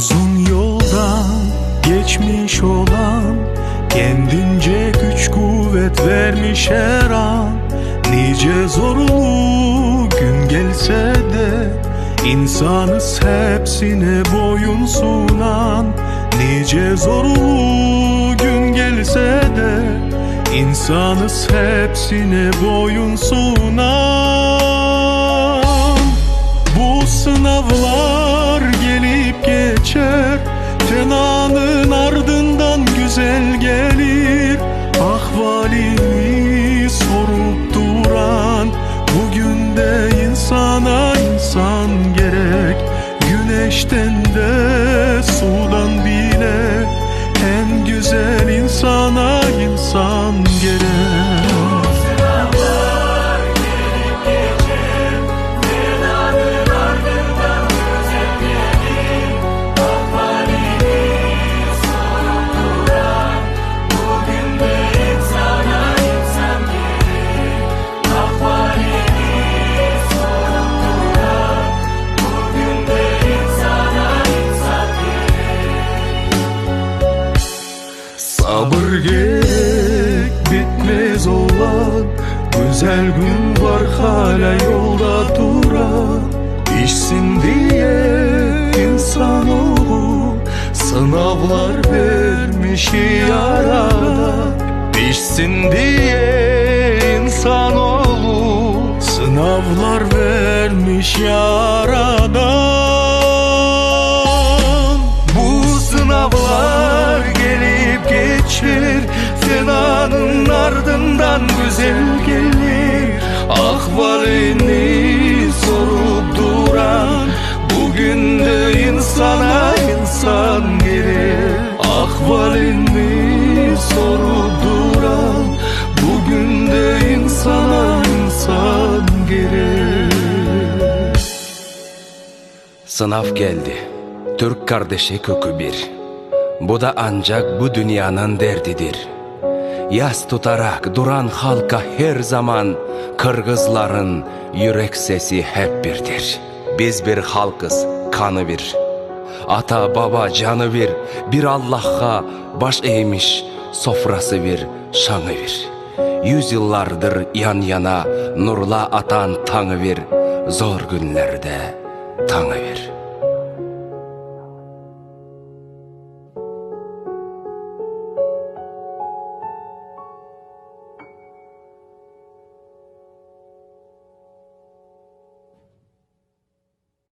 Uzun yoldan geçmiş olan Kendince güç kuvvet vermiş her an. Nice zorlu gün gelse de İnsanız hepsine boyun sunan. Nice zorlu gün gelse de İnsanız hepsine boyun sunan. Bu sınavlar Fenanın ardından güzel gelir. Ahvalini sorup duran Bugün de insana insan gerek. Güneşten de sudan bile En güzel Sabır gerek bitmez olan Güzel gün var hala yolda duran. İşsin diye insanoğlu Sınavlar vermiş yarada Pişsin diye insanoğlu Sınavlar vermiş yaradan Ahvalini sorup duran Bugün de insana insan gelir Ahvalini sorup duran Bugün de insana insan gelir Sınav geldi. Türk kardeşi kökü bir. Bu da ancak bu dünyanın derdidir. Yas tutarak duran halka her zaman Kırgızların yürek sesi hep birdir. Biz bir halkız, kanı bir. Ata baba canı bir, bir Allah'a baş eğmiş sofrası bir, şanı bir. Yüzyıllardır yan yana nurla atan tanı bir, zor günlerde tanı bir.